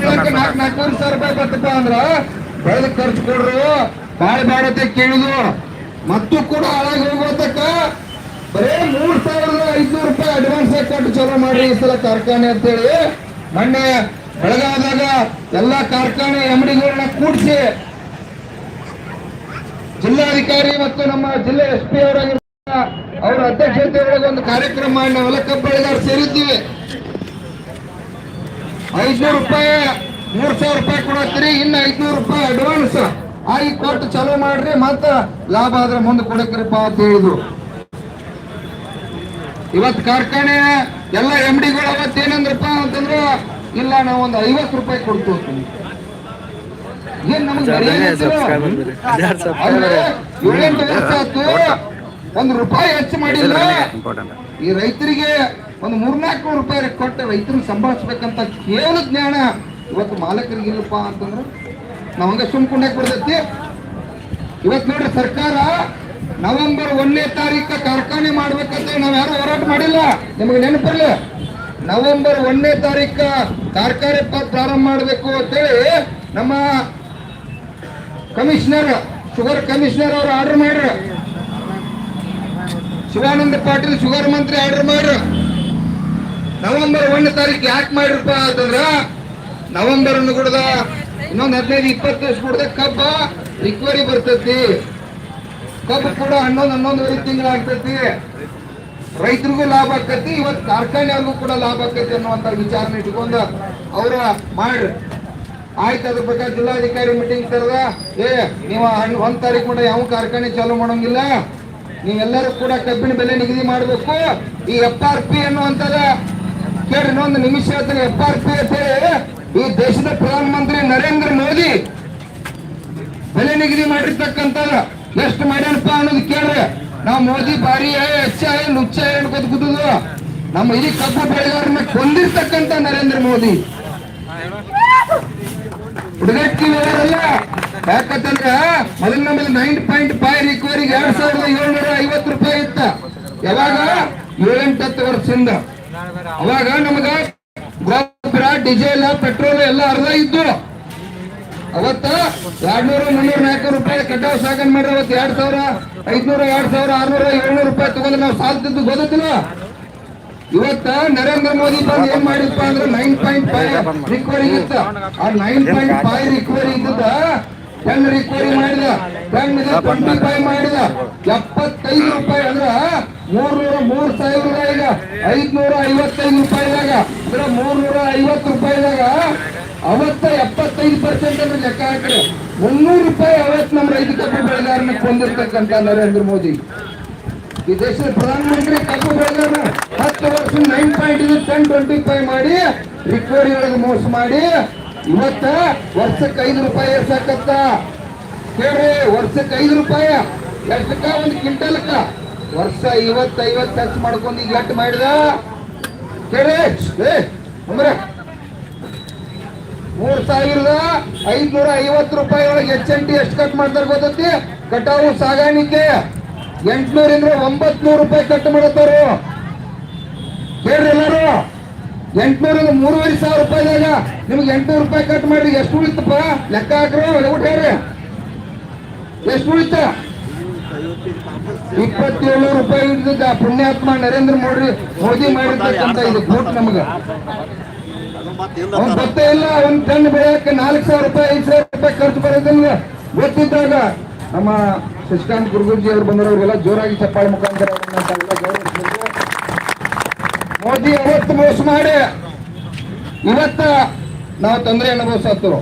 ನಾಲ್ಕು ನಾಲ್ಕೂವರೆ ಸಾವಿರ ರೂಪಾಯಿ ಬರ್ತಪ್ಪ ಅಂದ್ರ ಬೆಳೆದ ಖರ್ಚು ಕೊಡ್ರು ಬಾಳ ಬಾಡತೆ ಕೇಳಿದು. ಮತ್ತು ಕೂಡ ಹಾಳಾಗಿ ಹೋಗೋತಕ್ಕ ಬರೇ ಮೂರ್ ಸಾವಿರದ ಐದ್ನೂರು ರೂಪಾಯಿ ಅಡ್ವಾನ್ಸ್ ಆಗಿ ಕೊಟ್ಟು ಚಲೋ ಮಾಡ್ರಿ ಈ ಸಲ ಕಾರ್ಖಾನೆ ಅಂತೇಳಿ. ಮೊನ್ನೆ ಬೆಳಗಾದಾಗ ಎಲ್ಲಾ ಕಾರ್ಖಾನೆ ಎಮ್ಡಿಗಳನ್ನ ಕೂಡಿಸಿ ಜಿಲ್ಲಾಧಿಕಾರಿ ಮತ್ತು ನಮ್ಮ ಜಿಲ್ಲೆ ಎಸ್ ಪಿ ಅವರಾಗಿರ್ತ ಅವರ ಅಧ್ಯಕ್ಷತೆ ಒಳಗೆ ಒಂದು ಕಾರ್ಯಕ್ರಮ ನಾವೆಲ್ಲ ಕಬ್ಬು ಬೆಳೆಗಾರ ಸೇರಿದ್ದೀವಿ. ಐದ್ನೂರು ರೂಪಾಯಿ ಮೂರ್ ಸಾವಿರ ರೂಪಾಯಿ ಕೊಡತ್ತೀರಿ ಇನ್ನ ಐದ್ನೂರು ರೂಪಾಯಿ ಅಡ್ವಾನ್ಸ್ ಆಗಿ ಕೊಟ್ಟು ಚಾಲೂ ಮಾಡ್ರಿ ಮತ್ತ ಲಾಭ ಆದ್ರೆ ಮುಂದೆ ಕೊಡಕ್ರಿಪ್ಪ ಅಂತ ಹೇಳಿದ್ರು. ಇವತ್ ಕಾರ್ಖಾನೆ ಎಲ್ಲ ಎಂ ಡಿಗಳು ಅವತ್ತು ಏನಂದ್ರಪ್ಪ ಅಂತಂದ್ರೆ ಇಲ್ಲ ನಾವು ಒಂದು ಐವತ್ತು ರೂಪಾಯಿ ಕೊಡ್ತೀವಿ ಏನ್ ನಮ್ಗೆ ಏಳೆಂಟು ವರ್ಷ ಆಯ್ತು ಒಂದು ರೂಪಾಯಿ ಹೆಚ್ಚು ಮಾಡಿಲ್ಲ. ಈ ರೈತರಿಗೆ ಒಂದು ಮೂರ್ನಾಲ್ಕು ರೂಪಾಯಿ ಕೊಟ್ಟು ರೈತರನ್ನ ಸಂಭಾಳಿಸ್ಬೇಕಂತ ಕೇವಲ ಜ್ಞಾನ ಇವತ್ತು ಮಾಲಕರಿಗೆ ಇಲ್ಲಪ್ಪ ಅಂತಂದ್ರೆ ನಮಗೆ ಸುಮ್ ಸುಮ್ಕೊಂಡಾಕ್ ಬಿಡ್ತೈತಿ. ಇವತ್ತು ನೋಡ್ರಿ ಸರ್ಕಾರ ನವೆಂಬರ್ ಒಂದನೇ ತಾರೀಕು ಕಾರ್ಖಾನೆ ಮಾಡ್ಬೇಕಂತ ನಾವು ಯಾರು ಹೋರಾಟ ಮಾಡಿಲ್ಲ. ನಿಮಗೆ ನೆನಪಿರ್ಲಿ, ನವೆಂಬರ್ ಒಂದನೇ ತಾರೀಕು ಕಾರ್ಖಾನೆ ಪ್ರಾರಂಭ ಮಾಡಬೇಕು ಅಂತೇಳಿ ನಮ್ಮ ಕಮಿಷನರ್, ಶುಗರ್ ಕಮಿಷನರ್ ಅವರು ಆರ್ಡರ್ ಮಾಡ್ರ. ಶಿವಾನಂದ ಪಾಟೀಲ್ ಶುಗರ್ ಮಂತ್ರಿ ಆರ್ಡರ್ ಮಾಡ್ರ. ನವೆಂಬರ್ ಒಂದನೇ ತಾರೀಕು ಯಾಕೆ ಮಾಡಿರಪ್ಪ ಅಂತಂದ್ರ ನವೆಂಬರ್ ಕುಡ್ದ ಇನ್ನೊಂದ್ ಹದಿನೈದು, ಇಪ್ಪತ್ತು ದಿವಸ ಕುಡ್ದ ಕಬ್ಬ ರಿಕ್ವರಿ ಬರ್ತೈತಿ. ಕಬ್ಬು ಕೂಡ ಹನ್ನೊಂದು ಹನ್ನೊಂದುವರೆ ತಿಂಗಳ ಆಗ್ತೈತಿ. ರೈತರಿಗೂ ಲಾಭ ಆಕತಿ ಇವತ್ತು ಕಾರ್ಖಾನೆಯವ್ರಿಗೂ ಕೂಡ ಲಾಭ ಆಕತಿ ಅನ್ನುವಂತ ವಿಚಾರನ ಇಟ್ಕೊಂಡು ಅವರ ಮಾಡ್ರಿ. ಆಯ್ತು ಅದ್ರ ಪ್ರಕಾರ ಜಿಲ್ಲಾಧಿಕಾರಿ ಮೀಟಿಂಗ್ ತರದ, ಏ, ನೀವು ಒಂದ್ ತಾರೀಕು ಮಾಡ ಯಾವ ಕಾರ್ಖಾನೆ ಚಾಲೂ ಮಾಡೋಂಗಿಲ್ಲ. ನೀವೆಲ್ಲರೂ ಕೂಡ ಕಬ್ಬಿನ ಬೆಲೆ ನಿಗದಿ ಮಾಡಬೇಕು. ಈ ಎಫ್ ಆರ್ ಪಿ ಅನ್ನುವಂಥದ ಕೇಳಿ ಇನ್ನೊಂದು ನಿಮಿಷ ಹೇಳ್ತೀನಿ ಎಫ್ ಹೇಳಿ ಈ ದೇಶದ ಪ್ರಧಾನಮಂತ್ರಿ ನರೇಂದ್ರ ಮೋದಿ ಬೆಲೆ ನಿಗದಿ ಮಾಡಿರ್ತಕ್ಕಂಥ ಎಷ್ಟು ಮಾಡ್ಯಾನಪ್ಪ ಅನ್ನೋದು ಕೇಳ್ರಿ. ನಾವು ಮೋದಿ ಬಾರಿ ಹೆಚ್ಚ ನುಚ್ಚ ಹೇಳ್ಕೊತ ನಮ್ಮ ಇಡೀ ಕಬ್ಬು ಬೆಳೆಗಾರನ್ನ ಕೊಂದಿರ್ತಕ್ಕಂಥ ನರೇಂದ್ರ ಮೋದಿ. ಹುಡುಗಟ್ಟಿ ಅಲ್ಲ ಯಾಕಂತಂದ್ರ ಮೊದಲು ನಮ್ಮಲ್ಲಿ ನೈನ್ ಪಾಯಿಂಟ್ ಫೈವ್ ರಿಕವರಿಗೆ ಎರಡ್ ಸಾವಿರದ ಏಳ್ನೂರ ಐವತ್ತು ರೂಪಾಯಿ ಇತ್ತ. ಯಾವಾಗ? ಏಳೆಂಟತ್ತು ವರ್ಷದಿಂದ. ಅವಾಗ ನಮಗ ಗೊಬ್ಬರ ಡೀಸೆಲ್ ಪೆಟ್ರೋಲ್ ಎಲ್ಲ ಅರ್ಧ ಇದ್ದು, ಅವತ್ತ ಎರಡ್ನೂರು, ಮುನ್ನೂರ ನಾಲ್ಕು ರೂಪಾಯಿ ಕಡ್ಡಾಯ ಸಾಗಣೆ ಮಾಡ್ರಿ ಅವತ್ತು ಎರಡ್ ಸಾವಿರ, ಐದ್ನೂರ, ಎರಡ್ ಸಾವಿರ, ಆರ್ನೂರ, ಏಳ್ನೂರು ರೂಪಾಯಿ ತಗೊಂಡು ನಾವು ಸಾಲ್ತಿದ್ದು ಗೊತ್ತಿಲ್ಲ ಇವತ್ತ ನರೇಂದ್ರ ಮೋದಿ ಬಂದು ಏನ್ ಮಾಡಿದ್ಪ ಅಂದ್ರೆ ನೈನ್ ಪಾಯಿಂಟ್ ಫೈವ್ ರಿಕವರಿ ಇತ್ತ. ಆ ನೈನ್ ಪಾಯಿಂಟ್ ಫೈವ್ ರಿಕವರಿ ಇದ್ದದ ಟೆನ್ ರಿಪೇರಿ ಮಾಡಿದ ಟೆನ್ ಟ್ವೆಂಟಿ ಮಾಡಿದ ಎಪ್ಪತ್ತೈದು ರೂಪಾಯಿ ಅಂದ್ರ ಮೂರ್ನೂರ ಮೂರ್ ಸಾವಿರದ ಈಗ ಐದ್ನೂರ ಐವತ್ತೈದು ರೂಪಾಯಿದಾಗ. ಅಂದ್ರ ಮೂರ್ನೂರ ಐವತ್ತು ರೂಪಾಯಿದಾಗ ಅವತ್ತ ಎಪ್ಪತ್ತೈದು ಪರ್ಸೆಂಟ್ ಅಂದ್ರೆ ಲೆಕ್ಕ ಹಾಕಿದ್ರೆ ಮುನ್ನೂರು ರೂಪಾಯಿ ಅವತ್ ನಮ್ಮ ರೈತ ಕಬ್ಬು ಬೆಳೆಗಾರನ ಕೊಂದಿರ್ತಕ್ಕಂತ ನರೇಂದ್ರ ಮೋದಿ. ಈ ದೇಶದ ಪ್ರಧಾನಮಂತ್ರಿ ಕಬ್ಬು ಬೆಳೆಗಾರ ಹತ್ತು ವರ್ಷ nine point ten twenty five ಮಾಡಿ ರಿಕವರಿ ಒಳಗೆ ಮೋಸ ಮಾಡಿ ಇವತ್ತ ವರ್ಷಕ್ಕೆ ಐದು ರೂಪಾಯಿ ಸಾಕತ್ತ. ಕೇಳ್ರಿ, ವರ್ಷಕ್ಕೆ ಐದು ರೂಪಾಯಿ. ಎಷ್ಟಕ್ಕ? ಒಂದು ಕ್ವಿಂಟಲ್ಕ. ವರ್ಷ ಐವತ್ತು ಐವತ್ತು ಖರ್ಚು ಮಾಡ್ಕೊಂಡು ಈಗ ಎಟ್ಟು ಮಾಡಿದ? ಕೇಳ್ರಿ, ಏ ಅಂದ್ರೆ ಮೂರ್ ಸಾವಿರದ ಐದ್ನೂರ ಐವತ್ತು ರೂಪಾಯಿ ಒಳಗೆ ಎಚ್ ಎನ್ ಟಿ ಎಷ್ಟು ಕಟ್ ಮಾಡ್ತಾರೆ ಗೊತ್ತೈತಿ? ಕಟಾವು ಸಾಗಾಣಿಕೆ. ಎಂಟ್ನೂರಿಂದ ಒಂಬತ್ ನೂರು ರೂಪಾಯಿ ಕಟ್ ಮಾಡತ್ತಾರು ಕೇಳ್ರಿ ಎಂಟ್ನೂರಿಂದ ಮೂರುವರೆ ಸಾವಿರ ರೂಪಾಯಿದಾಗ ನಿಮ್ಗೆ ಎಂಟ್ನೂರು ರೂಪಾಯಿ ಕಟ್ ಮಾಡಿ ಎಷ್ಟು ಉಳಿತಪ್ಪ? ಲೆಕ್ಕ ಹಾಕ್ರೋ ಊಟ ಹೇಳ್ರಿ. ಎಷ್ಟು ಉಳಿತ? ಇಪ್ಪತ್ತೇಳು ರೂಪಾಯಿ ಹಿಡಿದ ಪುಣ್ಯಾತ್ಮ ನರೇಂದ್ರ ಮೋದಿ ಮೋದಿ ಮಾಡಿರ್ತಕ್ಕಂಥ ಇದು ಕೋಟ್ ನಮಗ. ಅವ್ನ್ ಗೊತ್ತೇ ಇಲ್ಲ ಒಂದ್ ಟನ್ ಬೆಳೆಯಕ್ಕೆ ನಾಲ್ಕು ಸಾವಿರ ರೂಪಾಯಿ, ಐದು ಸಾವಿರ ರೂಪಾಯಿ ಖರ್ಚು ಬರೋದಿಲ್ಲ ಗೊತ್ತಿದ್ದಾಗ ನಮ್ಮ ಶಶಿಕಾಂತ್ ಗುರುಗುರ್ಜಿ ಅವರು ಅವ್ರಿಗೆಲ್ಲ ಜೋರಾಗಿ ಚಪ್ಪಾಳೆ ಮುಖಾಂತರ ಮೋದಿ ತಾವೆಲ್ಲ ಅವತ್ತು ಮೋಸ ಮಾಡಿ. ಇವತ್ತ ನಾವು ತೊಂದರೆ ಅನುಭವಿಸತ್ತು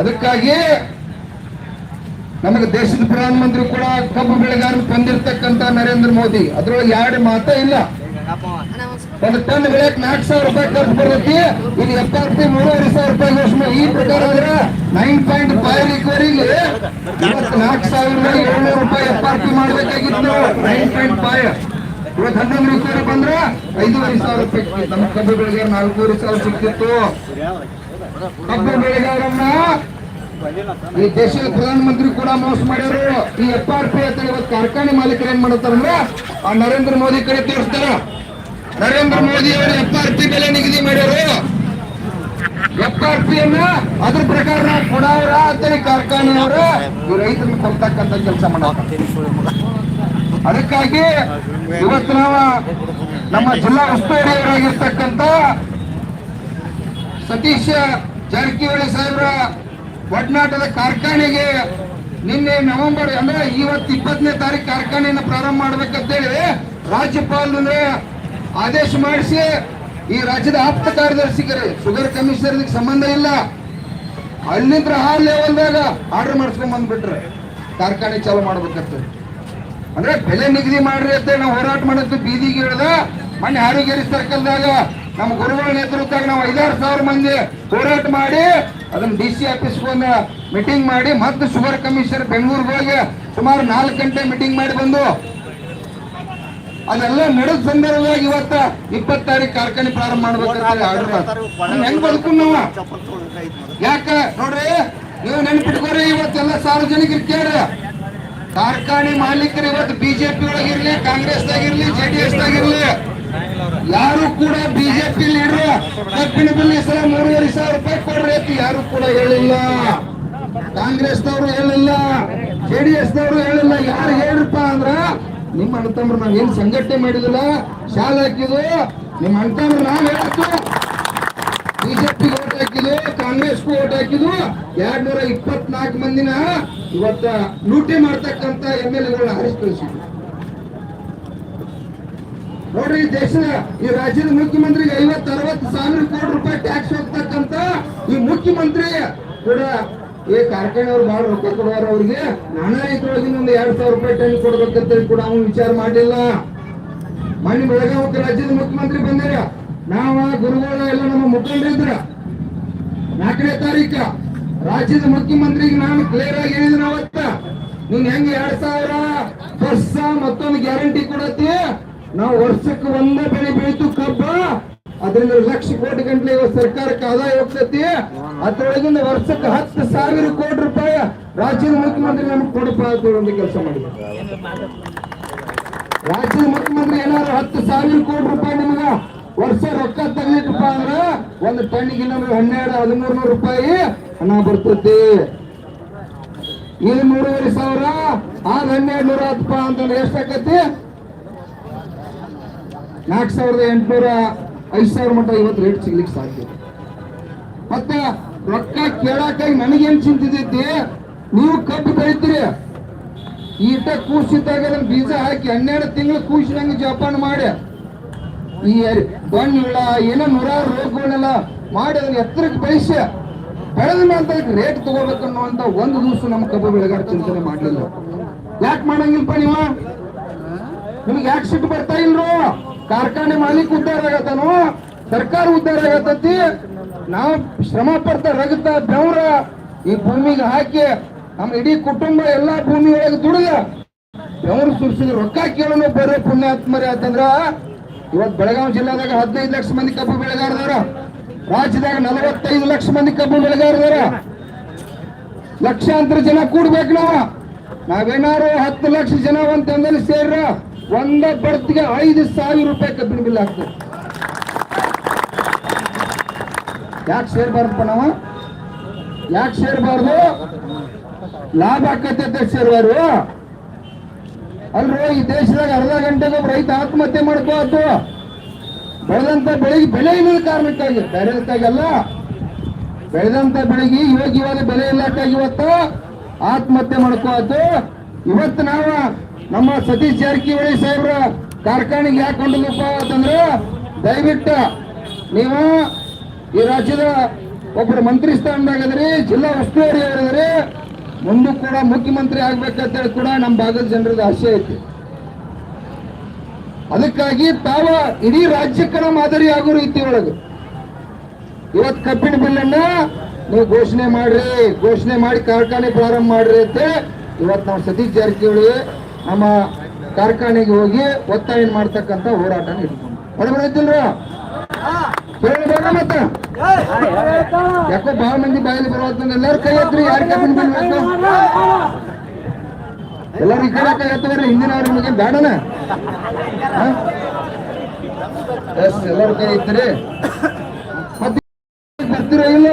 ಅದಕ್ಕಾಗಿ ನಮಗೆ ದೇಶದ ಪ್ರಧಾನಮಂತ್ರಿ ಕೂಡ ಕಬ್ಬು ಬೆಳೆಗಾರರು ತಂದಿರ್ತಕ್ಕಂತ ನರೇಂದ್ರ ಮೋದಿ. ಅದ್ರೊಳಗೆ ಎರಡು ಮಾತ ಇಲ್ಲ. ಒಂದು ಟನ್ ಬೆಳೆಯಕ್ ನಾಲ್ಕು ಸಾವಿರ ರೂಪಾಯಿ ಖರ್ಚು ಬರ್ತೈತಿ. ಇದು ಪಿ ಮೂರುವರೆ ಸಾವಿರ ರೂಪಾಯಿ ಘೋಷಣೆ ಈ ಪ್ರಕಾರ ಅಂದ್ರೆ ನೈನ್ ಪಾಯಿಂಟ್ ಫೈವ್ ರಿಕವರಿಗೆ ಇವತ್ತು ನಾಲ್ಕು ಸಾವಿರ ಏಳ್ನೂರು ರೂಪಾಯಿ ಪಿ ಮಾಡ್ಬೇಕಾಗಿತ್ತು. ನೈನ್ ಪಾಯಿಂಟ್ ಫೈವ್ ಇವತ್ತು ಹನ್ನೊಂದು ಸಾವಿರ ಬಂದ್ರೆ ಐದೂವರೆ ಸಾವಿರ ರೂಪಾಯಿ. ನಮ್ಮ ಕಬ್ಬು ಬೆಳೆಗಾರ ನಾಲ್ಕೂವರೆ ಸಾವಿರ ಸಿಕ್ತಿತ್ತು ಕಬ್ಬು ಬೆಳೆಗಾರನ್ನ ಈ ದೇಶದ ಪ್ರಧಾನಮಂತ್ರಿ ಕೂಡ ಮೋಸ ಮಾಡ್ಯಾರು. ಈ ಎಫ್ ಆರ್ ಪಿ ಅಂತ ಇವತ್ತು ಕಾರ್ಖಾನೆ ಮಾಲೀಕರು ಏನ್ ಮಾಡುತ್ತಾರಂದ್ರೆ ಆ ನರೇಂದ್ರ ಮೋದಿ ಕಡೆ ತೋರಿಸ್ತಾರ. ನರೇಂದ್ರ ಮೋದಿ ಅವರು ಎಫ್ ಆರ್ ಪಿ ಬೆಲೆ ನಿಗದಿ ಮಾಡ್ಯಾರು. ಎಫ್ ಆರ್ ಪಿ ಅನ್ನ ಅದ್ರ ಪ್ರಕಾರ ಕೊಡವ್ರ ಅಂತ ಕಾರ್ಖಾನೆಯವರ ರೈತರನ್ನ ಕೊಡ್ತಕ್ಕಂತ ಕೆಲಸ ಮಾಡ್ತಾರೆ ಅದಕ್ಕಾಗಿ ಇವತ್ತು ನಾವು ನಮ್ಮ ಜಿಲ್ಲಾ ಉಸ್ತುವಾರಿಯವರಾಗಿರ್ತಕ್ಕಂಥ ಸತೀಶ ಜಾರಕಿಹೊಳಿ ಸಾಹೇಬ್ರ ಒಡನಾಟದ ಕಾರ್ಖಾನೆಗೆ ನಿನ್ನೆ ನವೆಂಬರ್ ಅಂದ್ರೆ ಇವತ್ತು ಇಪ್ಪತ್ತನೇ ತಾರೀಕು ಕಾರ್ಖಾನೆಯನ್ನು ಪ್ರಾರಂಭ ಮಾಡ್ಬೇಕಂತೇಳಿ ರಾಜ್ಯಪಾಲರು ಆದೇಶ ಮಾಡಿಸಿ ಈ ರಾಜ್ಯದ ಆಪ್ತ ಕಾರ್ಯದರ್ಶಿಗೆ ಶುಗರ್ ಕಮಿಷನರ್ ಸಂಬಂಧ ಇಲ್ಲ. ಅಲ್ಲಿಂದ ಆ ಲೆವೆಲ್ದಾಗ ಆರ್ಡರ್ ಮಾಡಿಸ್ಕೊಂಡ್ ಬಂದ್ಬಿಟ್ರೆ. ಕಾರ್ಖಾನೆ ಚಾಲು ಮಾಡ್ಬೇಕಂತ. ಅಂದ್ರೆ ಬೆಲೆ ನಿಗದಿ ಮಾಡ್ರಿ ಅಂತ ನಾವು ಹೋರಾಟ ಮಾಡೋದು ಬೀದಿಗೆ ಇಳಿದ ಮೊನ್ನೆ ಆರೋಗ್ಯ ಸರ್ಕಲ್ದಾಗ ನಮ್ಮ ಗುರುಗಳ ನೇತೃತ್ವದಾಗ ನಾವು ಐದಾರು ಸಾವಿರ ಮಂದಿ ಹೋರಾಟ ಮಾಡಿ, ಅದನ್ನ ಡಿ ಸಿ ಆಫೀಸ್ ಒಂದು ಮೀಟಿಂಗ್ ಮಾಡಿ, ಮತ್ತೆ ಶುಗರ್ ಕಮಿಷನರ್ ಬೆಂಗಳೂರಿಗೆ ಹೋಗಿ ಸುಮಾರು ನಾಲ್ಕು ಗಂಟೆ ಮೀಟಿಂಗ್ ಮಾಡಿ ಬಂದು. ಅದೆಲ್ಲ ನಡೆದ ಸಂದರ್ಭದಾಗ ಇವತ್ತ ಇಪ್ಪತ್ತು ತಾರೀಕು ಕಾರ್ಖಾನೆ ಪ್ರಾರಂಭ ಮಾಡ್ಬೇಕಂತ ಆರ್ಡರ್ ಹೆಂಗ್ ಯಾಕ? ನೋಡ್ರಿ, ನೀವು ನೆನ್ಪಿಟ್ಕೋರಿ ಇವತ್ತೆಲ್ಲ ಸಾರ್ವಜನಿಕರು ಕೇಳ್ರಿ. ಕಾರ್ಖಾನೆ ಮಾಲೀಕರು ಇವತ್ತು ಬಿಜೆಪಿ ಒಳಗಿರ್ಲಿ ಕಾಂಗ್ರೆಸ್ ಆಗಿರ್ಲಿ ಜೆಡಿಎಸ್ ಆಗಿರ್ಲಿ ಯಾರು ಕೂಡ ಬಿಜೆಪಿ ಲೀಡರ್, ಕಬ್ಬಿನ ಬಿಲ್ ಈ ಸಲ ಮೂರುವರೆ ಸಾವಿರ ರೂಪಾಯಿ ಕೊಡ್ರಿ ಅಂತ ಯಾರು ಕೂಡ ಹೇಳಿಲ್ಲ. ಕಾಂಗ್ರೆಸ್ನವರು ಹೇಳಿಲ್ಲ ಜೆಡಿಎಸ್ ನವರು ಹೇಳಿಲ್ಲ. ಯಾರು ಹೇಳ್ರಪ್ಪ ಅಂದ್ರ, ನಿಮ್ಮ ಅಣ್ಣತಮ್ರು ನಾವ್ ಏನ್ ಸಂಘಟನೆ ಮಾಡಿದಿಲ್ಲ, ಶಾಲೆ ಹಾಕಿದ್ವು, ನಿಮ್ಮ ಅಣ್ಣತಮ್ರು ನಾವ್ ಹೇಳಿದ್ದು ಬಿಜೆಪಿ ಓಟ್ ಹಾಕಿದ್ವು. ಕಾಂಗ್ರೆಸ್ ಓಟ್ ಹಾಕಿದ್ರು ಎರಡ್ ನೂರ ಇಪ್ಪತ್ನಾಲ್ಕು ಮಂದಿನ ಇವತ್ತ ಲೂಟಿ ಮಾಡ್ತಕ್ಕಂತ ಎಂ ಎಲ್ ಎಗಳನ್ನ ಆರಿಸಿ ಕಳಿಸಿದ್ವಿ ನೋಡ್ರಿ ದೇಶ, ಈ ರಾಜ್ಯದ ಮುಖ್ಯಮಂತ್ರಿಗೆ ಐವತ್ ಅರವತ್ತು ಸಾವಿರ ಕೋಟಿ ರೂಪಾಯಿ ಟ್ಯಾಕ್ಸ್ ಹೋಗ್ತಕ್ಕಂತ ಈ ಮುಖ್ಯಮಂತ್ರಿ ಕೂಡ ಈ ಕಾರ್ಖಾನೆಯವ್ರು ಬಹಳ ರೊಕ್ಕ ಕೊಡುವಾರ ಅವ್ರಿಗೆ. ನಾನಾ ಇದ್ರೊಳಗಿನ ಒಂದು ಎರಡ್ ಸಾವಿರ ರೂಪಾಯಿ ಟೈಮ್ ಕೊಡ್ಬೇಕಂತ ಕೂಡ ಅವ್ನು ವಿಚಾರ ಮಾಡಿಲ್ಲ ಮಣ್ಣಿ ಬೆಳಗಾವಿ ರಾಜ್ಯದ ಮುಖ್ಯಮಂತ್ರಿ ಬಂದಿರ. ನಾವ, ಗುರುಗಳ ಎಲ್ಲ ನಮ್ಮ ಮುಖಂಡರಿದ್ರ ನಾಲ್ಕನೇ ತಾರೀಕ ರಾಜ್ಯದ ಮುಖ್ಯಮಂತ್ರಿಗೆ ನಾನು ಕ್ಲಿಯರ್ ಆಗಿ ಹೇಳಿದ್ರು ಅವತ್ತ. ನೀನ್ ಹೆಂಗ್ ಎರಡ್ ಸಾವಿರ ವರ್ಷ ಮತ್ತೊಂದು ಗ್ಯಾರಂಟಿ ಕೊಡತಿ ನಾವು ವರ್ಷಕ್ಕೆ ಒಂದೇ ಬೆಳೆ ಬೆಳೀತು ಕಬ್ಬ, ಅದರಿಂದ ಲಕ್ಷ ಕೋಟಿ ಇವತ್ತು ಸರ್ಕಾರಕ್ಕೆ ಆದಾಯ ಹೋಗ್ತತಿ. ಅದ್ರೊಳಗಿಂದ ವರ್ಷಕ್ಕೆ ಹತ್ತು ಸಾವಿರ ಕೋಟಿ ರೂಪಾಯಿ ರಾಜ್ಯದ ಮುಖ್ಯಮಂತ್ರಿ ನಮ್ಗೆ ಕೊಡಪ್ಪ ಅಂತ ಒಂದು ಕೆಲಸ ಮಾಡಿದ್ರು. ರಾಜ್ಯದ ಮುಖ್ಯಮಂತ್ರಿ ಏನಾದ್ರು ಹತ್ತು ಸಾವಿರ ಕೋಟಿ ರೂಪಾಯಿ ನಿಮ್ಗ ವರ್ಷ ರೊಕ್ಕ ತಗಲಿಟ್ಟಪ್ಪ ಅಂದ್ರ ಒಂದು ಟನ್ನಿಗೆ ಇನ್ನೊಂದು ಹನ್ನೆರಡು ಹದಿಮೂರು ನೂರು ರೂಪಾಯಿ ಹಣ ಬರ್ತೈತಿ. ಇದು ಮೂರುವರೆ ಸಾವಿರ, ಆದ ಹನ್ನೆರಡು ನೂರ ಹತ್ತು ಅಂತಂದ್ರೆ ಎಷ್ಟಾಕತಿ? ನಾಲ್ಕು ಸಾವಿರದ ಎಂಟುನೂರ ಐದು ಸಾವಿರ ಮಟ್ಟ ಇವತ್ತು ರೇಟ್ ಸಿಗ್ಲಿಕ್ಕೆ ಸಾಧ್ಯ. ಮತ್ತೆ ರೊಕ್ಕ ನನಗೆ ನನಗೇನ್ ಚಿಂತಿದೈತಿ ನೀವು ಕಬ್ಬು ಬೆಳಿತೀರಿ. ಈಟ ಅದನ್ನ ಬೀಜ ಹಾಕಿ ಹನ್ನೆರಡು ತಿಂಗಳು ಕೂಸಿನಂಗೆ ಜೋಪಾನ ಮಾಡಿ. ಈ ಬಣ್ಣ ಏನೋ ನೂರಾರು ರೋಗಗಳನ್ನೆಲ್ಲ ಮಾಡಿ ಅದನ್ನ ಎತ್ತರಕ್ಕೆ ಬೆಳೆಸಿ ಬೆಳೆದ ಅದಕ್ಕೆ ರೇಟ್ ತಗೋಬೇಕು ಅನ್ನುವಂತ ಒಂದು ದಿವಸ ನಮ್ಮ ಕಬ್ಬು ಬೆಳೆಗಾರ ಚಿಂತನೆ ಮಾಡಲಿಲ್ಲ. ಯಾಕೆ ಮಾಡಂಗಿಲ್ಲಪ್ಪ ನೀವು? ನಿಮ್ಗೆ ಯಾಕೆ ಸಿಟ್ಟು ಬರ್ತಾ ಇಲ್ರು? ಕಾರ್ಖಾನೆ ಮಾಲೀಕ ಉದ್ದಾರ ಆಗತ್ತಾನು? ಸರ್ಕಾರ ಉದ್ದಾರ ಆಗತ್ತತಿ? ನಾವು ಶ್ರಮ ಪಡ್ತಾ ರಗತ ಬೆವರ ಈ ಭೂಮಿಗೆ ಹಾಕಿ ನಮ್ಮ ಇಡೀ ಕುಟುಂಬ ಎಲ್ಲಾ ಭೂಮಿ ಒಳಗೆ ದುಡಿದ. ಬೆವರು ಸುರಿಸಿದ ರೊಕ್ಕ ಕೇಳೋನು ಬರೋ ಪುಣ್ಯಾತ್ಮರ ಅಂತಂದ್ರ ಇವತ್ ಬೆಳಗಾವಿ ಜಿಲ್ಲಾದಾಗ ಹದಿನೈದು ಲಕ್ಷ ಮಂದಿ ಕಬ್ಬು ಬೆಳೆಗಾರದಾರ ರಾಜ್ಯದಾಗ ನಲವತ್ತೈದು ಲಕ್ಷ ಮಂದಿ ಕಬ್ಬು ಬೆಳೆಗಾರದಾರ ಲಕ್ಷಾಂತರ ಜನ ಕೂಡ್ಬೇಕು ನಾವ. ನಾವೇನಾರು ಹತ್ತು ಲಕ್ಷ ಜನ ಒಂದ್ ತಂದಲ್ಲಿ ಸೇರ್ರ ಒಂದ ಬರ್ತಿಗೆ ಐದು ಸಾವಿರ ರೂಪಾಯಿ ಕಬ್ಬಿನ ಬಿಲ್ ಆಗ್ತದೆ. ಯಾಕೆ ಸೇರ್ಬಾರ್ದಪ್ಪ ನಾವು? ಯಾಕೆ ಸೇರ್ಬಾರ್ದು? ಲಾಭ ಆಕತ್ತೆ ಸೇರ್ಬಾರ್ದು. ಸೇರ್ಬಾರು ಅಲ್ರೋ, ಈ ದೇಶದಾಗ ಅರ್ಧ ಗಂಟೆಗೆ ಒಬ್ಬ ರೈತ ಆತ್ಮಹತ್ಯೆ ಮಾಡ್ಕೋತು ಬೆಳೆದಂತ ಬೆಳೆಗೆ ಬೆಲೆ ಇಲ್ಲದ ಕಾರಣಕ್ಕಾಗಿ ಬೇರೆದಕ್ಕಾಗಲ್ಲ ಬೆಳೆದಂತ ಬೆಳಿಗ್ಗೆ ಇವಾಗ ಇವಾಗ ಬೆಲೆ ಇಲ್ಲಕ್ಕಾಗಿ ಇವತ್ತು ಆತ್ಮಹತ್ಯೆ ಮಾಡ್ಕೋತು ಇವತ್ತು ನಾವು ನಮ್ಮ ಸತೀಶ್ ಜಾರಕಿಹೊಳಿ ಸಾಹೇಬ್ರ ಕಾರ್ಖಾನೆಗೆ ಯಾಕೆ ಕೊಂಡೋಗಪ್ಪ ಅಂತಂದ್ರೆ, ದಯವಿಟ್ಟು ನೀವು ಈ ರಾಜ್ಯದ ಒಬ್ಬರು ಮಂತ್ರಿ ಸ್ಥಾನದಾಗದ್ರಿ ಜಿಲ್ಲಾ ಉಸ್ತುವಾರಿ ಅವರಿದ್ರಿ ಮುಂದೂ ಕೂಡ ಮುಖ್ಯಮಂತ್ರಿ ಆಗ್ಬೇಕಂತೇಳಿ ಕೂಡ ನಮ್ಮ ಭಾಗದ ಜನರದ ಆಸೆ ಐತಿ. ಅದಕ್ಕಾಗಿ ತಾವ ಇಡೀ ರಾಜ್ಯಕ್ಕನ ಮಾದರಿ ಆಗೋ ರೀತಿ ಒಳಗೆ. ಇವತ್ ಕಬ್ಬಿಣ ಬಿಲ್ಲನ್ನ ನೀವು ಘೋಷಣೆ ಮಾಡ್ರಿ ಘೋಷಣೆ ಮಾಡಿ ಕಾರ್ಖಾನೆ ಪ್ರಾರಂಭ ಮಾಡ್ರಿ ಅಂತ ಇವತ್ ನಾವು ಸತೀಶ್ ಜಾರಕಿಹೊಳಿ ನಮ್ಮ ಕಾರ್ಖಾನೆಗೆ ಹೋಗಿ ಒತ್ತಾಯ ಮಾಡ್ತಕ್ಕಂತ ಹೋರಾಟ ಇಟ್ಕೊಂಡು ಹೊರಬರೈತಿಲ್ರ ಕೇಳಬೇಕ ಮತ್ತ. ಯಾಕೋ ಬಹಳ ಮಂದಿ ಬಾಯಲ್ಲಿ ಬರುವಂತ ಎಲ್ಲರೂ ಕೈ ಎತ್ರಿ, ಯಾರು ಕಬ್ಬಿಣ ಬಿಲ್ ಬೇಕು ಎಲ್ಲರೂ ಈ ಕಡೆ ಕೈ ಎತ್ತವ್ರಿ ಹಿಂದಿನವ್ರ ನಿಮಗೆ ಬೇಡನ ಎಸ್, ಎಲ್ಲರೂ ಕೈ ಎತ್ತರಿ. ಮತ್ತೆ ಬರ್ತೀರಾ ಇಲ್ಲ?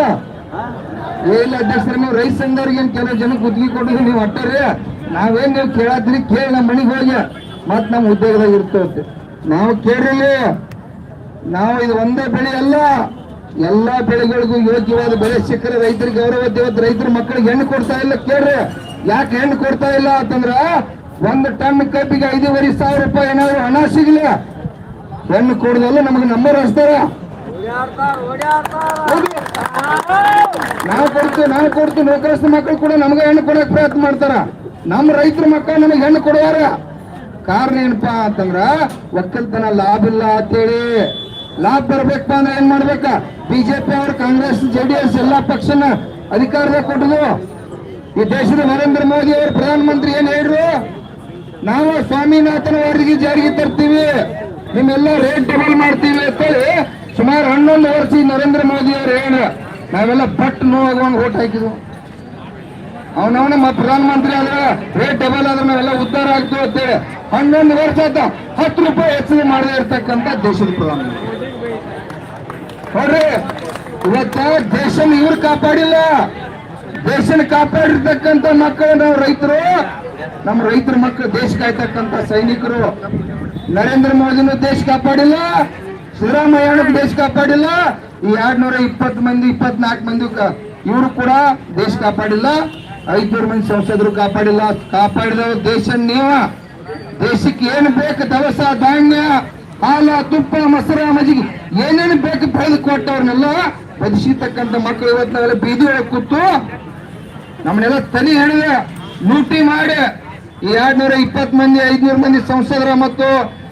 ಏನಿಲ್ಲ ಅಧ್ಯಕ್ಷರ, ನೀವು ರೈತ ಸಂಘದವ್ರಿಗೆ ಕೆಲವು ಜನ ಗುದ್ಲಿ ಕೊಟ್ಟಿದ್ರು ನೀವು ಹೊಟ್ಟರಿ ನಾವೇನ್ ನೀವು ಕೇಳತ್ರಿ, ಕೇಳಿ ನಮ್ಮ ಮನೆಗೆ ಹೋಗಿ. ಮತ್ ನಮ್ಮ ಉದ್ಯೋಗದಾಗ ಇರ್ತೇವೆ ನಾವು ಕೇಳಿಲ್ಲ ನಾವು ಇದು ಒಂದೇ ಬೆಳೆ ಅಲ್ಲ. ಎಲ್ಲಾ ಬೆಳೆಗಳಿಗೂ ಯೋಗ್ಯವಾದ ಬೆಲೆ ಸಿಕ್ಕರೆ ರೈತರಿಗೆ ಗೌರವ ದೇವತ್, ರೈತರ ಮಕ್ಕಳಿಗೆ ಹೆಣ್ಣು ಕೊಡ್ತಾ ಇಲ್ಲ ಕೇಳ್ರಿ. ಯಾಕೆ ಹೆಣ್ಣು ಕೊಡ್ತಾ ಇಲ್ಲ ಅಂತಂದ್ರ ಒಂದು ಟನ್ ಕಬ್ಬಿಗೆ ಐದೂವರೆ ಸಾವಿರ ರೂಪಾಯಿ ಏನಾದ್ರು ಹಣ ಸಿಗಲಿ. ಹೆಣ್ಣು ಕೊಡದಲ್ಲ ನಮಗೆ ನಂಬರ್ ಹಚ್ತಾರ. ನಾವು ಕೊಡ್ತೀವಿ ನಾವು ಕೊಡ್ತೀವಿ. ನೌಕರಸ್ಥ ಮಕ್ಕಳು ಕೂಡ ನಮಗೆ ಹೆಣ್ಣು ಕೊಡಕ್ ಪ್ರಯತ್ನ ಮಾಡ್ತಾರ. ನಮ್ಮ ರೈತರ ಮಕ್ಕಳು ನಮಗೆ ಹೆಣ್ಣು ಕೊಡುವಾರ ಕಾರಣ ಏನಪ್ಪಾ ಅಂತಂದ್ರ ಒಕ್ಕಲ್ತನ ಲಾಭ ಇಲ್ಲ ಅಂತೇಳಿ. ಲಾಭ ಬರ್ಬೇಕಪ್ಪ ಅಂದ್ರೆ ಏನ್ ಮಾಡ್ಬೇಕ? ಬಿಜೆಪಿ ಅವರು, ಕಾಂಗ್ರೆಸ್ ಜೆಡಿಎಸ್ ಎಲ್ಲಾ ಪಕ್ಷನ ಅಧಿಕಾರದಾಗ ಕೊಟ್ಟದು ಈ ದೇಶದ ನರೇಂದ್ರ ಮೋದಿ ಅವರು ಪ್ರಧಾನಮಂತ್ರಿ ಏನ್ ಹೇಳಿದ್ರು? ನಾವು ಸ್ವಾಮಿನಾಥನ್ ಅವರಿಗೆ ಜಾರಿಗೆ ತರ್ತೀವಿ. ನಿಮ್ಮೆಲ್ಲ ರೇಟ್ ಡಬಲ್ ಮಾಡ್ತೀವಿ ಅಂತೇಳಿ ಸುಮಾರು ಹನ್ನೊಂದು ವರ್ಷ ನರೇಂದ್ರ ಮೋದಿ ಅವರು ಹೇಳ್ರ ನಾವೆಲ್ಲ ಬಟ್ ನೋವಾಗುವಂಗ ಓಟ್ ಹಾಕಿದ್ವು. ಅವನವನ ಮತ್ ಪ್ರಧಾನಮಂತ್ರಿ ಆದ್ರೆ ರೇಟ್ ಡಬಲ್ ಆದ್ರೆ ನಾವೆಲ್ಲ ಉದ್ಧಾರ ಆಗ್ತೀವಿ ಅಂತೇಳಿ. ಹನ್ನೊಂದು ವರ್ಷ ಆಯ್ತಾ, ಹತ್ತು ರೂಪಾಯಿ ಹೆಚ್ಚಿಗೆ ಮಾಡದೇ ಇರ್ತಕ್ಕಂಥ ದೇಶದ ಪ್ರಧಾನಮಂತ್ರಿ. ನೋಡ್ರಿ ಇವತ್ತ ದೇಶನ ಇವ್ರು ಕಾಪಾಡಿಲ್ಲ. ದೇಶನ ಕಾಪಾಡಿರ್ತಕ್ಕಂತ ಮಕ್ಕಳು ನಾವು ರೈತರು. ನಮ್ಮ ರೈತರ ಮಕ್ಕಳು ದೇಶ ಕಾಯ್ತಕ್ಕಂತ ಸೈನಿಕರು. ನರೇಂದ್ರ ಮೋದಿನೂ ದೇಶ ಕಾಪಾಡಿಲ್ಲ. ಸಿದ್ದರಾಮಯ್ಯನೂ ದೇಶ ಕಾಪಾಡಿಲ್ಲ. ಈ ಎರಡ್ ನೂರ ಇಪ್ಪತ್ತು ಮಂದಿ, ಇಪ್ಪತ್ನಾಲ್ಕು ಮಂದಿ ಇವರು ಕೂಡ ದೇಶ ಕಾಪಾಡಿಲ್ಲ. ಐದ್ನೂರು ಮಂದಿ ಸಂಸದರು ಕಾಪಾಡಿಲ್ಲ. ಕಾಪಾಡಿದವ ದೇಶ ನೀವ. ದೇಶಕ್ಕೆ ಏನು ಬೇಕು ದವಸ ಧಾನ್ಯ. ಹಾಲ ತುಪ್ಪ ಮೊಸರ ಮಜ್ಜಿಗೆ. ಏನೇನು ಬೇಕು ಬೆಳೆದು ಕೊಟ್ಟವ್ರನ್ನೆಲ್ಲ ಬದಿಸಿರ್ತಕ್ಕಂತ ಮಕ್ಕಳು ಇವತ್ತು ಬೀದಿ ಒಳಗೆ ಕೂತು ನಮ್ಮನ್ನೆಲ್ಲ ತನಿ ಹೇಳಿದೆ ಲೂಟಿ ಮಾಡಿ ಈ ಎರಡ್ ನೂರ ಇಪ್ಪತ್ ಮಂದಿ, ಐದ್ನೂರು ಮಂದಿ ಸಂಸದರ ಮತ್ತು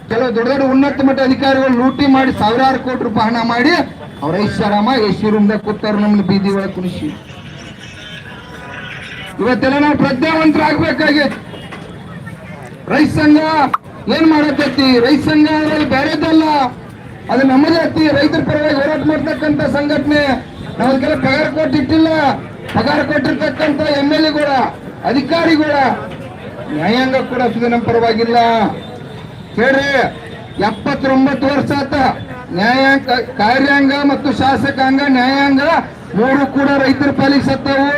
ಕೆಲವು ದೊಡ್ಡ ದೊಡ್ಡ ಉನ್ನತ ಮಟ್ಟ ಅಧಿಕಾರಿಗಳು ಲೂಟಿ ಮಾಡಿ ಸಾವಿರಾರು ಕೋಟಿ ರೂಪಾಯಿ ಹಣ ಮಾಡಿ ಅವ್ರ ಐಶ್ವರಾಮ ರೂಮ್ದಾಗ ಕೂತವ್ರು ನಮ್ಮನ್ನ ಬೀದಿ ಒಳಗೆ ಕುಣಿಸಿ. ಇವತ್ತೆಲ್ಲ ನಾವು ಪ್ರಜ್ಞಾವಂತರಾಗಬೇಕಾಗಿ. ರೈತ ಸಂಘ ಏನ್ ಮಾಡತ್ತೈತಿ ರೈತ ಸಂಘ ಬೇರೆದಲ್ಲ. ಅದು ನಮ್ಮದೇ ಐತಿ ರೈತರ ಪರವಾಗಿ ಹೋರಾಟ ಮಾಡ್ತಕ್ಕಂತ ಸಂಘಟನೆ. ನಾವು ಅದಕ್ಕೆಲ್ಲ ಪಗಾರ ಕೊಟ್ಟಿಟ್ಟಿಲ್ಲ. ಪಗಾರ ಕೊಟ್ಟಿರ್ತಕ್ಕಂತ ಎಂ ಎಲ್ ಎಗಳ, ಅಧಿಕಾರಿಗಳ ನ್ಯಾಯಾಂಗ ಕೂಡ ಅಷ್ಟು ನಮ್ಮ ಪರವಾಗಿಲ್ಲ. ಹೇಳ್ರಿ, ಎಪ್ಪತ್ತೊಂಬತ್ತು ವರ್ಷ ಆತ. ನ್ಯಾಯಾಂಗ, ಕಾರ್ಯಾಂಗ ಮತ್ತು ಶಾಸಕಾಂಗ ನ್ಯಾಯಾಂಗ ಮೂರು ಕೂಡ ರೈತರ ಪಾಲಿಗೆ ಸತ್ತವು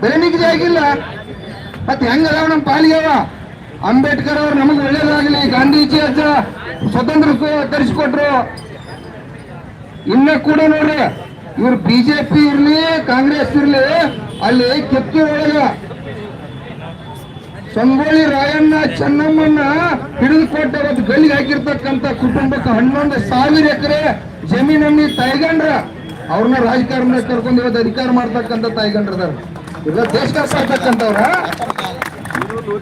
ಬೆಲೆ ನಿಗದಿ ಆಗಿಲ್ಲ. ಮತ್ತೆ ಹೆಂಗದಾವ ನಮ್ಮ ಪಾಲಿಗೆ ಅವ? ಅಂಬೇಡ್ಕರ್ ಅವರು ನಮಗೆ ಒಳ್ಳೇದಾಗಲಿ. ಗಾಂಧೀಜಿ ಅಜ್ಜ ಸ್ವತಂತ್ರ ತರಿಸಿಕೊಟ್ರು ಇನ್ನ ಕೂಡ ನೋಡ್ರಿ, ಇವ್ರು ಬಿಜೆಪಿ ಇರ್ಲಿ, ಕಾಂಗ್ರೆಸ್ ಇರ್ಲಿ, ಅಲ್ಲಿ ಕಿತ್ತೂರ್ ಒಳಗ ಸಂಗೊಳ್ಳಿ ರಾಯಣ್ಣ ಚೆನ್ನಮ್ಮನ್ನ ಹಿಡಿದು ಕೊಟ್ಟ ಗಲ್ಲಿ ಗಲ್ಲಿಗೆ ಹಾಕಿರ್ತಕ್ಕಂತ ಕುಟುಂಬಕ್ಕೆ ಹನ್ನೊಂದು ಸಾವಿರ ಎಕರೆ ಜಮೀನನ್ನ ತಾಯ್ಗಂಡ್ರ. ಅವ್ರನ್ನ ರಾಜಕಾರಣ ಕರ್ಕೊಂಡು ಇವತ್ತು ಅಧಿಕಾರ ಮಾಡ್ತಕ್ಕಂಥ ತಾಯ್ಗಂಡ್ರದಾರ ಇಲ್ಲ ದೇಶ ಕಾಪಾಡ್ತಕ್ಕಂಥವ್ರ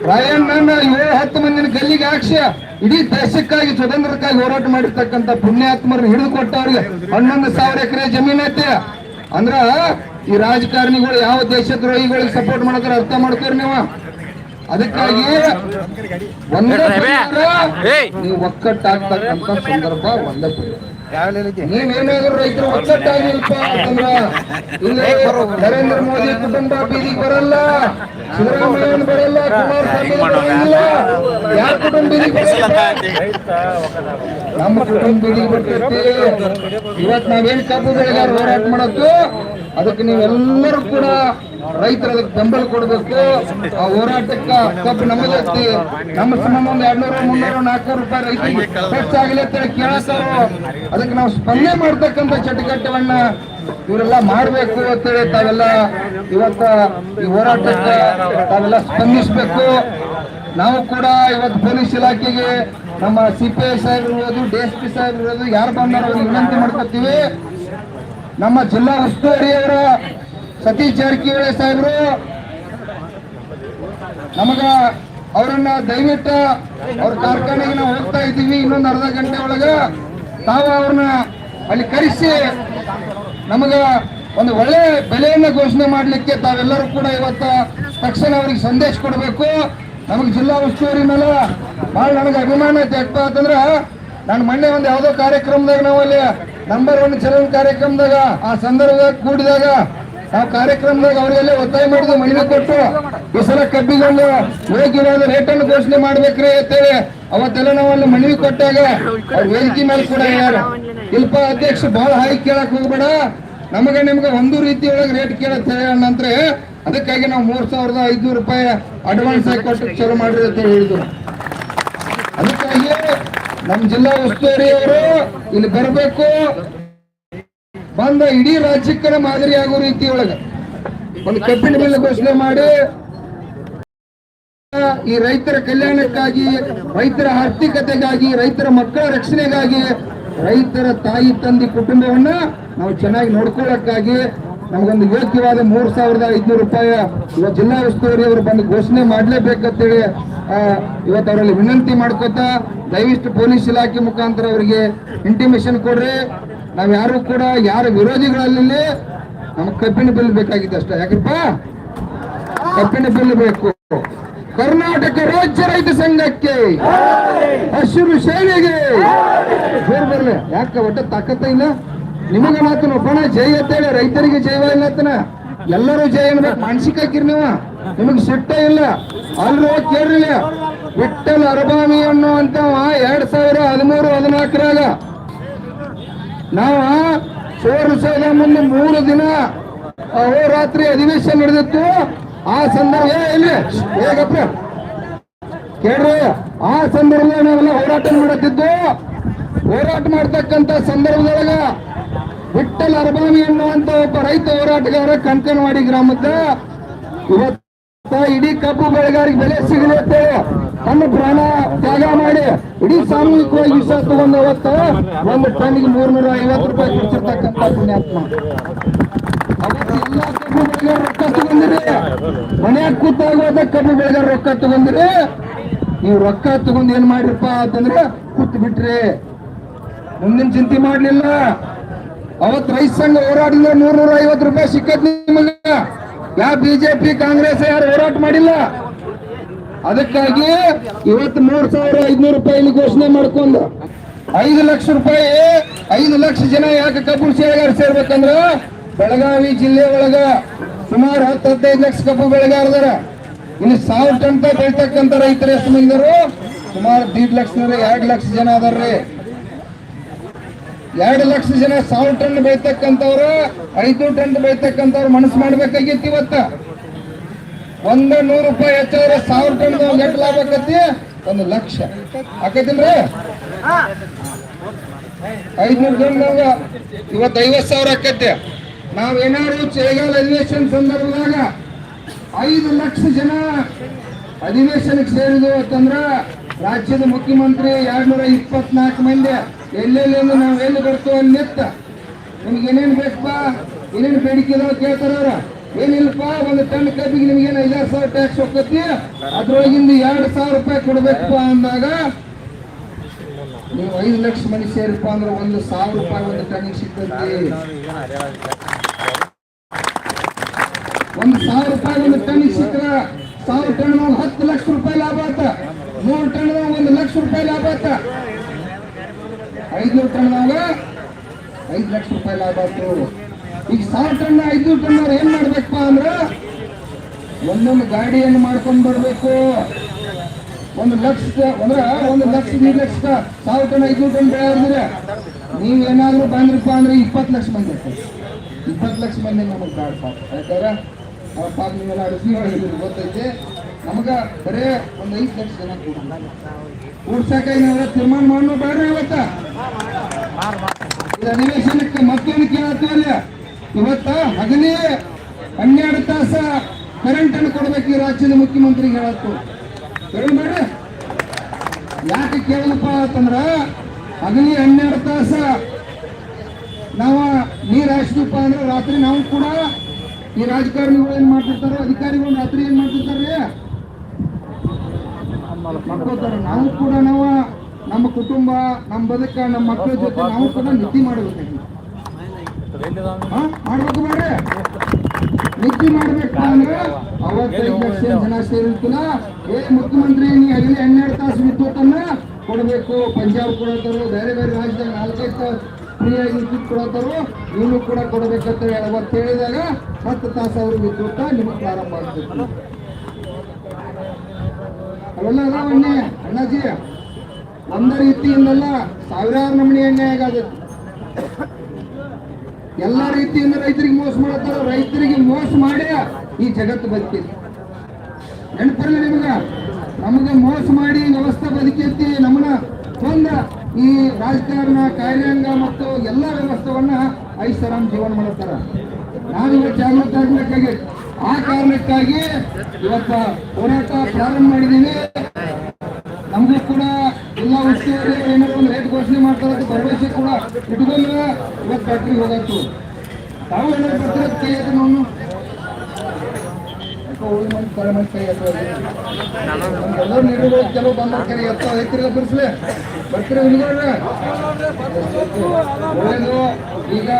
ರಾಯಣ್ಣನ ಏಳು ಹತ್ತು ಮಂದಿನ ಗಲ್ಲಿಗೆ ಹಾಕ್ಸಿ ಇಡೀ ದೇಶಕ್ಕಾಗಿ ಸ್ವತಂತ್ರಕ್ಕಾಗಿ ಹೋರಾಟ ಮಾಡಿರ್ತಕ್ಕಂಥ ಪುಣ್ಯಾತ್ಮರನ್ನು ಹಿಡಿದು ಕೊಟ್ಟವ್ರಿಗೆ ಹನ್ನೊಂದು ಸಾವಿರ ಎಕರೆ ಜಮೀನ್ ಐತೆ. ಅಂದ್ರ ಈ ರಾಜಕಾರಣಿಗಳು ಯಾವ ದೇಶದ್ರೋಹಿಗಳಿಗೆ ಸಪೋರ್ಟ್ ಮಾಡಿದ್ರೆ ಅರ್ಥ ಮಾಡ್ತೀರಿ ನೀವು. ಅದಕ್ಕಾಗಿ ಒಂದೇ ನೀವು ಒಕ್ಕಟ್ಟಾಗ್ತಕ್ಕಂಥ ಸಂದರ್ಭ ಒಂದೇ. ನೀವೇನಾದ್ರೂ ರೈತರು ಒಕ್ಕಟ್ಟಾಗಿಲ್ಪ ಅಂತಂದ್ರ? ಇಲ್ಲಿ ನರೇಂದ್ರ ಮೋದಿ ಕುಟುಂಬ ಬೀದಿಗೆ ಬರಲ್ಲ. ಸಿದ್ದರಾಮಯ್ಯ ಬರಲ್ಲ ಕುಮಾರಸ್ವಾಮಿ ಯಾರ ಕುಟುಂಬ ಬೀದಿಗೆ ಬರಲ್ಲ ನಮ್ಮ ಕುಟುಂಬ ಬೀದಿಗೆ ಬರ್ತೈತಿ. ಇವತ್ ನಾವೇನ್ ಕಬ್ಬು ಬೆಳೆಗಾರ ಹೋರಾಟ ಮಾಡತ್ತು ಅದಕ್ಕೆ ನೀವೆಲ್ಲರೂ ಕೂಡ ರೈತರ ಅದಕ್ಕೆ ಬೆಂಬಲ ಕೊಡಬೇಕು. ಆ ಹೋರಾಟಕ್ಕೆ ಕಬ್ಬು ನಮ್ಮದೈತಿ ನಮ್ಮ ಸಂಬಂಧ ಒಂದು ಎರಡ್ನೂರು, ಮುನ್ನೂರು ನಾಲ್ಕೂರು ರೂಪಾಯಿ ರೈತರಿಗೆ ಖರ್ಚಾಗಲಿ ಅಂತ ಕೇಳತ್ತಾರೋ ಅದಕ್ಕೆ ನಾವು ಸ್ಪಂದನೆ ಮಾಡ್ತಕ್ಕಂಥ ಚಟುವಟಿಕೆಗಳನ್ನ ಇವರೆಲ್ಲ ಮಾಡ್ಬೇಕು ಅಂತೇಳಿ ತಾವೆಲ್ಲ ಇವತ್ತ ಈ ಹೋರಾಟಕ್ಕೆ ತಾವೆಲ್ಲ ಸ್ಪಂದಿಸ್ಬೇಕು. ನಾವು ಕೂಡ ಇವತ್ತು ಪೊಲೀಸ್ ಇಲಾಖೆಗೆ ನಮ್ಮ ಸಿ ಪಿ ಐ ಸಾಹೇಬ್ ಇರ್ಬೋದು, ಡಿ ಎಸ್ ಪಿ ಸಾಹೇಬ್ ಇರ್ಬೋದು, ಯಾರು ಬಂದ್ರೆ ವಿನಂತಿ ಮಾಡ್ಕೊತೀವಿ. ನಮ್ಮ ಜಿಲ್ಲಾ ಉಸ್ತುವಾರಿಯವರ ಸತೀಶ್ ಜಾರಕಿಹೊಳಿ ಸಾಹೇಬರು, ನಮಗ ಅವರನ್ನ ದಯವಿಟ್ಟು ಅವ್ರ ಕಾರ್ಖಾನೆಗೆ ನಾವು ಹೋಗ್ತಾ ಇದ್ದೀವಿ ಇನ್ನೊಂದು ಅರ್ಧ ಗಂಟೆ ಒಳಗ. ತಾವು ಅವ್ರನ್ನ ಅಲ್ಲಿ ಕರೆಸಿ ನಮಗ ಒಂದು ಒಳ್ಳೆ ಬೆಲೆಯನ್ನ ಘೋಷಣೆ ಮಾಡ್ಲಿಕ್ಕೆ ತಾವೆಲ್ಲರೂ ಕೂಡ ಇವತ್ತು ತಕ್ಷಣ ಅವ್ರಿಗೆ ಸಂದೇಶ ಕೊಡಬೇಕು. ನಮಗೆ ಜಿಲ್ಲಾ ಉಸ್ತುವಾರಿ ಮೇಲೆ ಭಾಳ ನನಗೆ ಅಭಿಮಾನ ಅಂತಂದ್ರೆ ಅಂತಂದ್ರ ನಾನು ಮೊನ್ನೆ ಒಂದು ಯಾವುದೋ ಕಾರ್ಯಕ್ರಮದಾಗ ನಾವು ಅಲ್ಲಿ ನಂಬರ್ ಒನ್ ಚಲನ್ ಕಾರ್ಯಕ್ರಮದಾಗ, ಆ ಸಂದರ್ಭದಾಗ ಕೂಡಿದಾಗ, ಆ ಕಾರ್ಯಕ್ರಮದಾಗ ಅವರಿಗೆಲ್ಲ ಒತ್ತಾಯ ಮಾಡಿದ್ವಿ ಮಹಿಳೆ ಕೊಟ್ಟು, ಈ ಸಲ ಕಬ್ಬಿಗೊಂದು ರೇಟ್ ರೇಟನ್ನು ಘೋಷಣೆ ಮಾಡ್ಬೇಕ್ರಿ ಅಂತೇಳಿ. ಅವತ್ತೆಲ್ಲ ನಾವು ಅಲ್ಲಿ ಮನವಿ ಕೊಟ್ಟಾಗ ಅವ್ರ ವೇದಿಕೆ ಮೇಲೆ ಕೂಡ ಯಾರು ಇಲ್ಪ ಅಧ್ಯಕ್ಷ ಬಹಳ ಹಾಯಿ ಕೇಳಕ್ ಹೋಗ್ಬೇಡ. ನಮಗೆ ನಿಮ್ಗೆ ಒಂದು ರೀತಿ ಒಳಗೆ ರೇಟ್ ಕೇಳತ್ ಹೇಳೋಣ ಅಂದ್ರೆ ಅದಕ್ಕಾಗಿ ನಾವು ಮೂರ್ ಸಾವಿರದ ಐದ್ನೂರು ರೂಪಾಯಿ ಅಡ್ವಾನ್ಸ್ ಆಗಿ ಕೊಟ್ಟು ಚಲೋ ಮಾಡ್ರಿ ಅಂತ ಹೇಳಿದ್ರು. ಅದಕ್ಕಾಗಿ ನಮ್ಮ ಜಿಲ್ಲಾ ಉಸ್ತುವಾರಿ ಅವರು ಇಲ್ಲಿ ಬರಬೇಕು. ಬಂದ ಇಡೀ ರಾಜ್ಯಕ್ಕೆ ಮಾದರಿ ರೀತಿ ಒಳಗ. ಒಂದು ಕಬ್ಬಿನ ಬೆಲೆ ಘೋಷಣೆ ಮಾಡಿ. ಈ ರೈತರ ಕಲ್ಯಾಣಕ್ಕಾಗಿ, ರೈತರ ಆರ್ಥಿಕತೆಗಾಗಿ, ರೈತರ ಮಕ್ಕಳ ರಕ್ಷಣೆಗಾಗಿ ರೈತರ ತಾಯಿ, ತಂದೆ ಕುಟುಂಬವನ್ನ ನಾವು ಚೆನ್ನಾಗಿ ನೋಡ್ಕೊಳ್ಳಕ್ಕಾಗಿ ನಮಗೊಂದು ಯೋಗ್ಯವಾದ ಮೂರು ಸಾವಿರದ ಐದ್ನೂರು ರೂಪಾಯಿ ಇವತ್ತು ಜಿಲ್ಲಾ ಉಸ್ತುವಾರಿ ಅವರು ಬಂದು ಘೋಷಣೆ ಮಾಡಲೇಬೇಕಂತೇಳಿ ಇವತ್ತು ಅವರಲ್ಲಿ ವಿನಂತಿ ಮಾಡ್ಕೋತಾ ದಯವಿಟ್ಟು ಪೊಲೀಸ್ ಇಲಾಖೆ ಮುಖಾಂತರ ಅವರಿಗೆ ಇಂಟಿಮೇಷನ್ ಕೊಡ್ರಿ. ನಾವು ಯಾರು ಕೂಡ, ಯಾರ ವಿರೋಧಿಗಳಲ್ಲಿ ನಮಗ್ ಕಬ್ಬಿಣ ಬಿಲ್ ಬೇಕಾಗಿತ್ತು ಅಷ್ಟೇ. ಯಾಕಪ್ಪ? ಕಬ್ಬಿಣ ಬಿಲ್ ಬೇಕು. ಕರ್ನಾಟಕ ರಾಜ್ಯ ರೈತ ಸಂಘಕ್ಕೆ ಹಸಿರು ಸೇನೆಗೆ. ಬರ್ಲಿ ಯಾಕೆ ಒಟ್ಟ ತಾಕತ್ತ ಇಲ್ಲ? ನಿಮಗ ಮಾತನ ಒಬ್ಬಣ ಜೈ ಅಂತೇಳಿ ರೈತರಿಗೆ ಜೈವ ಇಲ್ಲ ಎಲ್ಲರೂ ಜೈ ಅನ್ಬೇಕು. ಮಾನಸಿಕ ಹಾಕಿರಿ ನೀವು. ನಿಮಗ್ ಸಿಟ್ಟ ಇಲ್ಲ. ಅಲ್ರು ಕೇಳ್ರಿ. ವಿಠಲ್ ಅರಬಾಮಿ ಅನ್ನುವಂತವ ಎರಡ್ ಸಾವಿರ ಹದಿಮೂರು, ಹದಿನಾಲ್ಕರಾಗ. ನಾವ ಸೋರಿಸೋದ ಮುಂದೆ ಮೂರು ದಿನ ಅಹೋರಾತ್ರಿ ಅಧಿವೇಶನ ನಡೆದಿತ್ತು. ಆ ಸಂದರ್ಭ ಇಲ್ಲಿ. ಹೇಗಪ್ಪ ಕೇಳ್ರಿ. ಆ ಸಂದರ್ಭದಲ್ಲಿ ನಾವೆಲ್ಲ ಹೋರಾಟ ಮಾಡುತ್ತಿದ್ದು. ಹೋರಾಟ ಮಾಡ್ತಕ್ಕಂತ ಸಂದರ್ಭದೊಳಗ ವಿಠಲ್ ಅರಬಾವಿ ಎನ್ನುವಂತ ಒಬ್ಬ ರೈತ ಹೋರಾಟಗಾರ ಕಂಕನವಾಡಿ ಗ್ರಾಮದ ಇವತ್ತ ಇಡೀ ಕಬ್ಬು ಬೆಳೆಗಾರಿಗೆ ಬೆಲೆ ಸಿಗಲಿ ಅಂತೇಳಿ ತನ್ನ ಪ್ರಾಣ ತ್ಯಾಗ ಮಾಡಿ ಇಡೀ ಸಾಮೂಹಿಕವಾಗಿ ವಿಷ ತಗೊಂಡ ಅವತ್ತ ಒಂದು ಟನ್ಗೆ ಮೂರ್ನೂರ ಐವತ್ತು ರೂಪಾಯಿ ಕೊಡ್ತಿರ್ತಕ್ಕಂಥ ಪುಣ್ಯಾತ್ಮ. ರೊಕ್ಕ ತಗೊಂಡಿರಿ ಮನ್ಯಾಗ ಕೂತಾಗೋದ ಕಬ್ಬು ಬೆಳೆಗಾರ ರೊಕ್ಕ ತಗೊಂಡಿರಿ ನೀವು ರೊಕ್ಕ ತಗೊಂಡ್ ಏನ್ ಮಾಡಿರಪ್ಪ ಅಂತಂದ್ರೆ ಕೂತ್ ಬಿಟ್ರಿ ಮುಂದಿನ ಚಿಂತೆ ಮಾಡ್ಲಿಲ್ಲ. ಅವತ್ ರೈತ ಸಂಘ ಹೋರಾಡಿದ್ರೆ ನೂರ ನೂರ ಐವತ್ತು ರೂಪಾಯಿ ಸಿಕ್ಕತ್ ನಿಮಗೆ. ಯಾವ ಬಿಜೆಪಿ, ಕಾಂಗ್ರೆಸ್ ಯಾರು ಹೋರಾಟ ಮಾಡಿಲ್ಲ? ಅದಕ್ಕಾಗಿ ಇವತ್ತು ಮೂರ್ ಸಾವಿರ ಐದ್ನೂರು ರೂಪಾಯಿ ಘೋಷಣೆ ಮಾಡ್ಕೊಂಡು ಐದು ಲಕ್ಷ ರೂಪಾಯಿ, ಐದು ಲಕ್ಷ ಜನ ಯಾಕೆ ಕಬ್ಬು ಸೇವೆಗಾರ ಸೇರ್ಬೇಕಂದ್ರ ಬೆಳಗಾವಿ ಜಿಲ್ಲೆ ಒಳಗ ಸುಮಾರು ಹತ್ತು ಹದಿನೈದು ಲಕ್ಷ ಕಬ್ಬು ಬೆಳೆಗಾರದಾರ ಇನ್ನು ಸಾವಿರ ಟನ್ ತನಕ ಬೆಳ್ತಕ್ಕಂತ ರೈತರು ಎಷ್ಟು ಮಂದಿರು ಸುಮಾರು ದೀಡ್ ಲಕ್ಷ ಎರಡು ಲಕ್ಷ ಜನ ಅದಾರ್ರಿ. ಎರಡು ಲಕ್ಷ ಜನ ಸಾವಿರ ಟನ್ ಬೆಳಿತಕ್ಕಂಥವ್ರು ಐದು ಟನ್ ಬೆಳಿತಕ್ಕಂಥವ್ರು ಮನಸ್ಸು ಮಾಡ್ಬೇಕಾಗಿತ್ತು ಇವತ್ತ. ಒಂದ ನೂರು ರೂಪಾಯಿ ಹೆಚ್ಚಾದ್ರೆ ಸಾವಿರ ಟನ್ ಎಷ್ಟು ಲಾಭ ಆಕತಿ ಒಂದು ಲಕ್ಷ. ಆಕೈತಿಲ್ರಿ ಐದ್ನೂರು ಟನ್ದಾಗ ಇವತ್ತು ಐವತ್ತು ಸಾವಿರ ಆಕತಿ. ನಾವೇನಾದ್ರು ಚಳಿಗಾಲ ಅಧಿವೇಶನ ಸಂದರ್ಭದಾಗ ಐದು ಲಕ್ಷ ಜನ ಅಧಿವೇಶನಕ್ಕೆ ಸೇರಿದು ಅಂತಂದ್ರ ರಾಜ್ಯದ ಮುಖ್ಯಮಂತ್ರಿ ಎರಡ್ನೂರ ಇಪ್ಪತ್ನಾಲ್ಕು ಮಂದಿ ಎಲ್ಲೆಲ್ಲಿಂದ ನಾವು ಎಲ್ಲಿ ಬರ್ತೀವಿ ಅಲ್ಲಿ ನಿತ್ತ ನಿಮ್ಗೆ ಏನೇನು ಬೇಕಪ್ಪ ಏನೇನು ಬೇಡಿಕೆ ಇದಾವ ಕೇಳ್ತಾರ ಏನಿಲ್ಲಪ್ಪ, ಒಂದು ಟನ್ ಕಬ್ಬಿಗೆ ನಿಮ್ಗೆ ಏನು ಐದಾರು ಸಾವಿರ ಟ್ಯಾಕ್ಸ್ ಹೋಗ್ತತಿ? ಅದ್ರೊಳಗಿಂದ ಎರಡು ಸಾವಿರ ರೂಪಾಯಿ ಕೊಡ್ಬೇಕಪ್ಪ ಅಂದಾಗ ನೀವು ಐದು ಲಕ್ಷ ಮನಿ ಸೇರಿಪ್ಪ ಅಂದ್ರೆ ಒಂದು ಸಾವಿರ ರೂಪಾಯಿ ಒಂದು ಟನ್ನಿಗೆ ಸಿಗ್ತೈತಿ. ಒಂದು ಸಾವಿರ ರೂಪಾಯಿ ಒಂದು ಟನ್ ಸಿಕ್ಕ್ರ ಸಾವಿರ ಟನ್ ಹತ್ತು ಲಕ್ಷ ರೂಪಾಯಿ ಲಾಭ ಆತ. ಮೂರು ಟನ್ ಒಂದು ಲಕ್ಷ ರೂಪಾಯಿ ಲಾಭ ಆತ. ಐದ್ನೂರು ಟನ್ದಾಗ ಐದು ಲಕ್ಷ ರೂಪಾಯಿ ಲಾಭ ಆಯ್ತು. ಈಗ ಸಾವಿರ ಟನ್ ಐದ್ನೂರು ಟನ್ ಏನ್ ಮಾಡ್ಬೇಕಪ್ಪ ಅಂದ್ರ ಒಂದೊಂದು ಗಾಡಿಯನ್ನು ಮಾಡ್ಕೊಂಡ್ ಬರ್ಬೇಕು. ಒಂದು ಲಕ್ಷ, ಅಂದ್ರ ಒಂದು ಲಕ್ಷ ನೀರು ಲಕ್ಷ, ಸಾವಿರ ಟನ್ ಐದ್ನೂರು ಟನ್ ಬೆಳೆ ನೀವ್ ಏನಾದ್ರು ಬಂದ್ರಪ್ಪ ಅಂದ್ರೆ ಇಪ್ಪತ್ತು ಲಕ್ಷ ಮಂದಿ ಇಪ್ಪತ್ ಇಪ್ಪತ್ತು ಲಕ್ಷ ಮಂದಿ ನಮಗ್ ಪಾಪ. ಯಾಕಂದ್ರ ಅವ್ರ ಪಾಪ ನೀವೆಲ್ಲ ಅಡಿಸಿ ಹೇಳಿದ್ರು ಗೊತ್ತೈತೆ? ನಮಗ ಬರೇ ಒಂದ್ ಐದು ಲಕ್ಷ ಜನ ಕೂಡ್ಸಾಕ ಏನಾದ್ರೆ ತೀರ್ಮಾನ ಮಾಡೋ ಬೇಡ್ರಿ ಇವತ್ತ? ಅಧಿವೇಶನಕ್ಕೆ ಮತ್ತೊಂದು ಕೇಳತ್ತಲ್ಲ ಇವತ್ತ ಹಗಲೇ ಹನ್ನೆರಡು ತಾಸ ಕರೆಂಟ್ ಅನ್ನು ಕೊಡ್ಬೇಕು ಈ ರಾಜ್ಯದ ಮುಖ್ಯಮಂತ್ರಿ ಹೇಳತ್ತು. ಬೇಡ್ರಿ. ಯಾಕೆ ಕೇಳಲಪ್ಪ ಅಂತಂದ್ರ ಹಗಲಿ ಹನ್ನೆರಡು ತಾಸ ನಾವ ನೀರ್ ಹಾಯಿಸಿದಪ್ಪ ಅಂದ್ರೆ ರಾತ್ರಿ ನಾವು ಕೂಡ ಈ ರಾಜಕಾರಣಿಗಳು ಏನ್ ಮಾಡ್ತಿರ್ತಾರೋ, ಅಧಿಕಾರಿಗಳು ರಾತ್ರಿ ಏನ್ ಮಾಡ್ತಿರ್ತಾರೆ ಮಕ್ಕಳ್ತಾರೆ ನಾವು ಕೂಡ ನಾವು ನಮ್ಮ ಕುಟುಂಬ, ನಮ್ಮ ಬದುಕ, ನಮ್ಮ ಮಕ್ಕಳ ಜೊತೆ ನಾವು ಕೂಡ ನಿದ್ದೆ ಮಾಡಬೇಕಾಗಿ ಮಾಡ್ಬೇಕು ಮಾಡ್ರಿ. ನಿದ್ದೆ ಮಾಡ್ಬೇಕು ಅಂದ್ರೆ ಅವತ್ತೈದು ಲಕ್ಷ ಜನ ಸೇರಿರ್ತಿಲ್ಲ ಏ, ಮುಖ್ಯಮಂತ್ರಿ, ನೀ ಅಲ್ಲಿ ಹನ್ನೆರಡು ತಾಸು ವಿದ್ಯುತ್ತನ್ನ ಕೊಡಬೇಕು. ಪಂಜಾಬ್ ಕೊಡತ್ತಾರು ಬೇರೆ ಬೇರೆ ರಾಜ್ಯದಾಗ ನಾಲ್ಕೈದು ತಾಸು ಫ್ರೀಯಾಗಿ ವಿದ್ಯುತ್ ಕೊಡತ್ತಾರು ಇನ್ನು ಕೂಡ ಕೊಡಬೇಕಂತ ಹೇಳಿ ಅವತ್ತು ಹೇಳಿದಾಗ ಹತ್ತು ತಾಸು ಅವ್ರ ವಿದ್ಯುತ್ತ ನಿಮಗೆ ಪ್ರಾರಂಭ ಆಗ್ಬೇಕು ಅವೆಲ್ಲ ಅದಾವ ಅನ್ಯಾಯ ಅಣ್ಣಾಜಿ, ಒಂದ ರೀತಿಯಿಂದಲ್ಲ ಸಾವಿರಾರು ನಮೂನಿ ಎಣ್ಣೆ ಆಗದೈತಿ ಎಲ್ಲಾ ರೀತಿಯಿಂದ ರೈತರಿಗೆ ಮೋಸ ಮಾಡತ್ತಾರ, ರೈತರಿಗೆ ಮೋಸ ಮಾಡಿ ಈ ಜಗತ್ತು ಬದುಕಿದೆ. ನೆನಪಿರಲಿ ನಿಮಗ, ನಮಗ ಮೋಸ ಮಾಡಿ ವ್ಯವಸ್ಥೆ ಬದುಕೈತಿ ನಮ್ಮನ್ನ ಒಂದ ಈ ರಾಜಕಾರಣ, ಕಾರ್ಯಾಂಗ ಮತ್ತು ಎಲ್ಲ ವ್ಯವಸ್ಥೆವನ್ನ ಐಷಾರಾಮ್ ಜೀವನ ಮಾಡುತ್ತಾರ. ನಾನು ಇವತ್ತು ಜಾಗೃತ ಆ ಕಾರಣಕ್ಕಾಗಿ ಇವತ್ತ ಹೋರಾಟ ಪ್ರಾರಂಭ ಮಾಡಿದೀವಿ ನಮಗೂ ಕೂಡ ಎಲ್ಲ ಉಸ್ತುವಾರಿ ಏನಾದ್ರು ಒಂದು ರೇಟ್ ಘೋಷಣೆ ಮಾಡ್ತಾರೆ ಅಂತ ಭರವಸೆ ಕೂಡ ಇಟ್ಕೊಂಡ್ರೆ ಇವತ್ತು ಫ್ಯಾಕ್ಟ್ರಿಗೆ ಹೋಗತ್ತು ತಾವು ಏನಾದ್ರು ಬರ್ತಾರೆ? ಕೈ ಎತ್ತಿ ನಾನು ಈಗ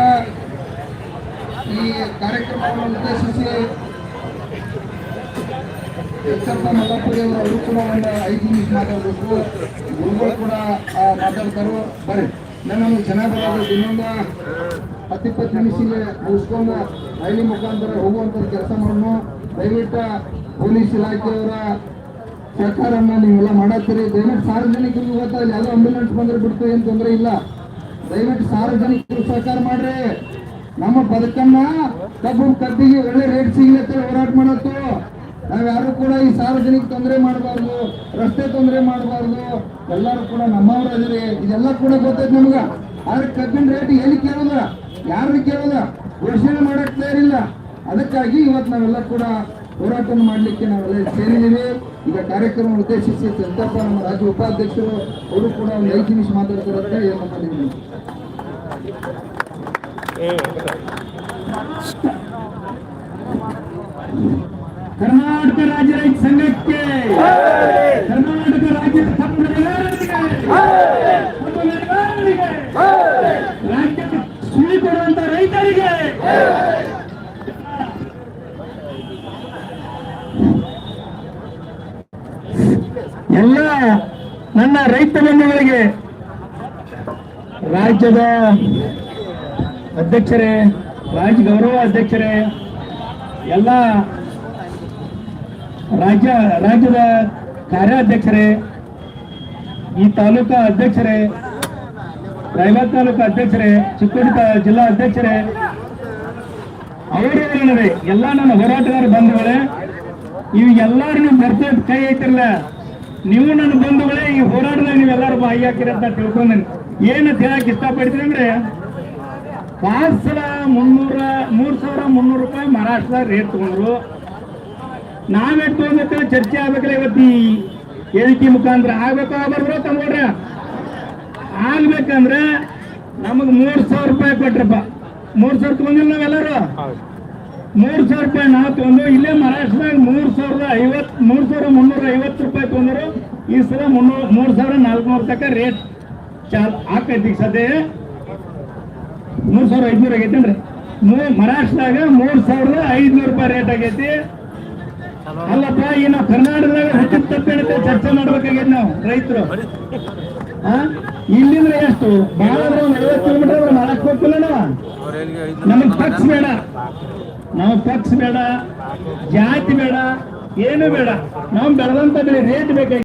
ಈ ಕಾರ್ಯಕ್ರಮವನ್ನು ಉದ್ದೇಶಿಸಿ ಎಚ್ಚರದ ಮಲ್ಲಪ್ಪಗೆ ಅವರು ಅವರು ಕೂಡ ಒಂದು ಐದು ನಿಮಿಷ ಮಾತಾಡಬೇಕು. ಗುರುಗಳು ಕೂಡ ಮಾತಾಡ್ತಾರೋ. ಬರ್ರಿ. ನನ್ನನ್ನು ಚೆನ್ನಾಗಿ ಇನ್ನೊಂದು ಹತ್ತಿಪ್ಪತ್ತು ನಿಮಿಷಕ್ಕೆ ಮುಗಿಸ್ಕೊಂಡು ರೈಲಿ ಮುಖಾಂತರ ಹೋಗುವಂಥ ಕೆಲಸ ಮಾಡೋಣ. ದಯವಿಟ್ಟು ಪೊಲೀಸ್ ಇಲಾಖೆಯವರ ಸಹಕಾರನ್ನ ನೀವೆಲ್ಲ ಮಾಡತ್ತೀರಿ. ದಯವಿಟ್ಟು ಸಾರ್ವಜನಿಕರಿಗೆ ಗೊತ್ತಾಗಲಿ ಯಾವುದೋ ಆಂಬ್ಯುಲೆನ್ಸ್ ಬಂದ್ರೆ ಬಿಡ್ತು ಏನು ತೊಂದರೆ ಇಲ್ಲ. ದಯವಿಟ್ಟು ಸಾರ್ವಜನಿಕರು ಸಹಕಾರ ಮಾಡ್ರಿ. ನಮ್ಮ ಬದುಕನ್ನ ಕಬ್ಬು ಕಬ್ಬಿಗೆ ಒಳ್ಳೆ ರೇಟ್ ಸಿಗ್ಲಿ ಅಂತ ಹೋರಾಟ ಮಾಡತ್ತು. ನಾವ್ ಯಾರು ಕೂಡ ಈ ಸಾರ್ವಜನಿಕ ತೊಂದರೆ ಮಾಡಬಾರ್ದು, ರಸ್ತೆ ತೊಂದರೆ ಮಾಡಬಾರ್ದು, ಎಲ್ಲರೂ ಕೂಡ ನಮ್ಮವರ ಇದೆಲ್ಲ ಕೂಡ ಗೊತ್ತೈತೆ ನಮ್ಗ. ಆದ್ರೆ ಕಬ್ಬಿನ ರೇಟ್ ಎಲ್ಲಿ ಕೇಳೋದ? ಯಾರು ಕೇಳೋದ? ಘೋಷಣೆ ಮಾಡಕ್ ತಯಾರಿಲ್ಲ ಅದಕ್ಕಾಗಿ ಇವತ್ತು ನಾವೆಲ್ಲ ಕೂಡ ಹೋರಾಟ ಮಾಡಲಿಕ್ಕೆ ನಾವೆಲ್ಲ ಸೇರಿದ್ದೀವಿ ಈಗ ಕಾರ್ಯಕ್ರಮ ಉದ್ದೇಶಿಸಿ ಚಂದ್ರಪ್ಪ ನಮ್ಮ ರಾಜ್ಯ ಉಪಾಧ್ಯಕ್ಷರು, ಅವರು ಕೂಡ ಒಂದು ಐದು ನಿಮಿಷ ಮಾತಾಡ್ತಾರೆ ನಿಮ್ಗೆ. ಕರ್ನಾಟಕ ರಾಜ್ಯ ರೈತ ಸಂಘಕ್ಕೆ ಕರ್ನಾಟಕ ರಾಜ್ಯ ರಾಜ್ಯಕ್ಕೆ ಸುಳಿ ಕೊಡುವಂತ ರೈತರಿಗೆ ಎಲ್ಲ ನನ್ನ ರೈತ ಬಂಧುಗಳಿಗೆ ರಾಜ್ಯದ ಅಧ್ಯಕ್ಷರೇ ರಾಜ್ಯ ಗೌರವ ಅಧ್ಯಕ್ಷರೇ ಎಲ್ಲ ರಾಜ್ಯ, ರಾಜ್ಯದ ಕಾರ್ಯಾಧ್ಯಕ್ಷರೇ, ಈ ತಾಲೂಕಾ ಅಧ್ಯಕ್ಷರೇ ರಾಯಬಾಗ್ ತಾಲೂಕಾ ಅಧ್ಯಕ್ಷರೇ, ಚಿಕ್ಕೋಡಿ ಜಿಲ್ಲಾ ಅಧ್ಯಕ್ಷರೇ, ಅವರೇ ಎಲ್ಲ ನನ್ನ ಹೋರಾಟಗಾರ ಬಂಧುಗಳೇ, ಇವು ಎಲ್ಲಾರು ನೀವು ಬರ್ತೇವೆ ಕೈ ಐತಿರಲ್ಲ ನೀವು ನನ್ನ ಬಂಧುಗಳೇ, ಈ ಹೋರಾಟದಾಗ ನೀವೆಲ್ಲರೂ ಬಾಯಿ ಅಂತ ತಿಳ್ಕೊಂಡೇನೆ ಏನಂತ ಹೇಳಕ್ ಇಷ್ಟಪಡ್ತೀನಿ ಅಂದ್ರೆ ಪಾಸ್ ಸಲ ಮುನ್ನೂರ, ಮೂರು ಸಾವಿರ ಮುನ್ನೂರು ರೂಪಾಯಿ ಮಹಾರಾಷ್ಟ್ರದಾಗ ರೇಟ್ ತಗೊಂಡ್ರು. ನಾವೇಟ್ ತಗೊಂಡ್ಬೇಕು ಚರ್ಚೆ ಆಗ್ಬೇಕಲ್ಲ ಇವತ್ತು. ಹೇಳಿಕೆ ಮುಖಾಂತರ ಆಗ್ಬೇಕು ಬರ್ಬೋದು ತಗೊಂಡ್ರ? ಆಗ್ಬೇಕಂದ್ರ ನಮಗ್ ಮೂರ್ ಸಾವಿರ ರೂಪಾಯಿ ಕೊಟ್ರಪ್ಪ. ಮೂರ್ ಸಾವಿರ ತಗೊಂಡಿಲ್ಲ ನಾವೆಲ್ಲರೂ? ಮೂರ್ ಸಾವಿರ ರೂಪಾಯಿ ನಾವು ತಗೊಂಡು, ಇಲ್ಲೇ ಮಹಾರಾಷ್ಟ್ರದಾಗ ಮೂರ್ ಸಾವಿರದ ಐವತ್, ಮೂರ್ ಸಾವಿರ ಮುನ್ನೂರ ಐವತ್ ರೂಪಾಯಿ ತಗೊಂಡ್ರು. ಈ ಸಲ ಮುನ್ನೂರ ಮೂರ್ ಸಾವಿರ ನಾಲ್ಕುನೂರ ತನಕ ರೇಟ್ ಚಾಲ್ ಆಕೈತಿ ಸದ್ಯ. ಮೂರ್ ಸಾವಿರ ಐದ್ನೂರ ಆಗೈತೇನ್ರಿ? ಮಹಾರಾಷ್ಟ್ರದಾಗ ಮೂರ್ ಸಾವಿರದ ಐದ್ನೂರು ರೂಪಾಯಿ ರೇಟ್ ಆಗೈತಿ. ಅಲ್ಲಪ್ಪ ಏನ ಕರ್ನಾಟಕದಾಗ ಹುಟ್ಟಿದ ತಪ್ಪೇನಂತ ಚರ್ಚೆ ಮಾಡ್ಬೇಕಾಗ್ಯದ ನಾವು ರೈತರು? ಇಲ್ಲಿಂದ ಎಷ್ಟು? ಬಹಳ ನಲ್ವತ್ ಕಿಲೋಮೀಟರ್ ಮಾಡಕ್ ಹೋಗ್ತಿಲ್ಲ ನಾವು. ನಮಗ್ ಪಕ್ಷ ಬೇಡ. ನಾವು ಪಕ್ಷ ಬೇಡ ಜಾತಿ ಬೇಡ ಏನು ಬೇಡ. ನಾವು ಬೆಳೆದಂತ ಬೆಳೆ ರೇಟ್ ಬೇಕಾಗಿ